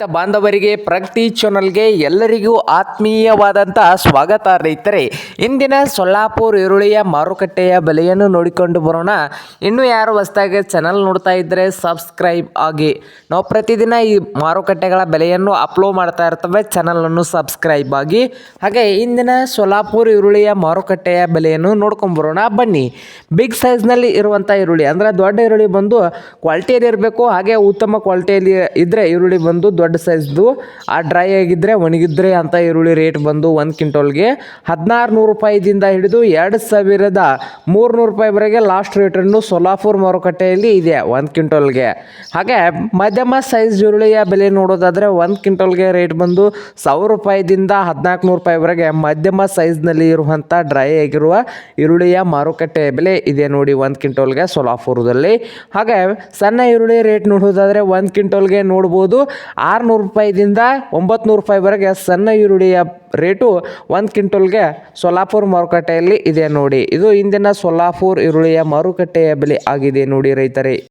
ರೈತ ಬಾಂಧವರಿಗೆ ಪ್ರಗತಿ ಚಾನಲ್ಗೆ ಎಲ್ಲರಿಗೂ ಆತ್ಮೀಯವಾದಂಥ ಸ್ವಾಗತ ರೈತರೇ. ಇಂದಿನ ಸೊಲ್ಲಾಪುರ್ ಈರುಳ್ಳಿಯ ಮಾರುಕಟ್ಟೆಯ ಬೆಲೆಯನ್ನು ನೋಡಿಕೊಂಡು ಬರೋಣ. ಇನ್ನು ಯಾರು ಹೊಸದಾಗಿ ಚಾನಲ್ ನೋಡ್ತಾ ಇದ್ದರೆ ಸಬ್ಸ್ಕ್ರೈಬ್ ಆಗಿ. ನಾವು ಪ್ರತಿದಿನ ಈ ಮಾರುಕಟ್ಟೆಗಳ ಬೆಲೆಯನ್ನು ಅಪ್ಲೋಡ್ ಮಾಡ್ತಾ ಇರ್ತವೆ. ಚಾನಲನ್ನು ಸಬ್ಸ್ಕ್ರೈಬ್ ಆಗಿ. ಹಾಗೆ ಇಂದಿನ ಸೊಲ್ಲಾಪುರ್ ಈರುಳ್ಳಿಯ ಮಾರುಕಟ್ಟೆಯ ಬೆಲೆಯನ್ನು ನೋಡ್ಕೊಂಡು ಬರೋಣ. ಬನ್ನಿ. ಬಿಗ್ ಸೈಜ್ನಲ್ಲಿ ಇರುವಂಥ ಈರುಳ್ಳಿ. ಅಂದರೆ ದೊಡ್ಡ ಈರುಳ್ಳಿ ಬಂದು ಕ್ವಾಲಿಟಿಯಲ್ಲಿ ಇರಬೇಕು. ಹಾಗೆ ಉತ್ತಮ ಕ್ವಾಲಿಟಿಯಲ್ಲಿ ಇದ್ದರೆ ಈರುಳ್ಳಿ ಬಂದು ದೊಡ್ಡ ಸೈಜ್ದು. ಆ ಡ್ರೈ ಆಗಿದ್ದರೆ ಒಣಗಿದ್ರೆ ಅಂತ ಈರುಳ್ಳಿ ರೇಟ್ ಬಂದು ಒಂದು ಕ್ವಿಂಟೋಲ್ಗೆ ಹದಿನಾರು ನೂರು ರೂಪಾಯಿದಿಂದ ಹಿಡಿದು ಎರಡು ಸಾವಿರದ ಮೂರುನೂರು ರೂಪಾಯಿವರೆಗೆ ಲಾಸ್ಟ್ ರೇಟನ್ನು ಸೋಲಾಪುರ್ ಮಾರುಕಟ್ಟೆಯಲ್ಲಿ ಇದೆ ಒಂದು ಕ್ವಿಂಟಲ್ಗೆ. ಹಾಗೆ ಮಧ್ಯಮ ಸೈಜ್ ಈರುಳ್ಳಿಯ ಬೆಲೆ ನೋಡೋದಾದರೆ ಒಂದು ಕ್ವಿಂಟಲ್ಗೆ ರೇಟ್ ಬಂದು ಸಾವಿರ ರೂಪಾಯಿದಿಂದ ಹದಿನಾಲ್ಕು ನೂರು ರೂಪಾಯಿವರೆಗೆ ಮಧ್ಯಮ ಸೈಜ್ನಲ್ಲಿ ಇರುವಂಥ ಡ್ರೈ ಆಗಿರುವ ಈರುಳ್ಳಿಯ ಮಾರುಕಟ್ಟೆ ಬೆಲೆ ಇದೆ ನೋಡಿ ಒಂದು ಕ್ವಿಂಟೋಲ್ಗೆ ಸೊಲಾಪುರದಲ್ಲಿ. ಹಾಗೆ ಸಣ್ಣ ಈರುಳ್ಳಿ ರೇಟ್ ನೋಡೋದಾದರೆ ಒಂದು ಕ್ವಿಂಟಲ್ಗೆ ನೋಡ್ಬೋದು ಆರುನೂರು ರೂಪಾಯಿದಿಂದ ಒಂಬತ್ತು ರೂಪಾಯಿವರೆಗೆ ಸಣ್ಣ ಈರುಳ್ಳಿಯ ರೇಟು ಒಂದು ಕ್ವಿಂಟಲ್ಗೆ ಸೊಲ್ಲಾಪುರ ಮಾರುಕಟ್ಟೆಯಲ್ಲಿ ಇದೆ ನೋಡಿ. ಇದು ಇಂದಿನ ಸೊಲ್ಲಾಪುರ ಈರುಳ್ಳಿಯ ಮಾರುಕಟ್ಟೆಯ ಬೆಲೆ ಆಗಿದೆ ನೋಡಿ ರೈತರೇ.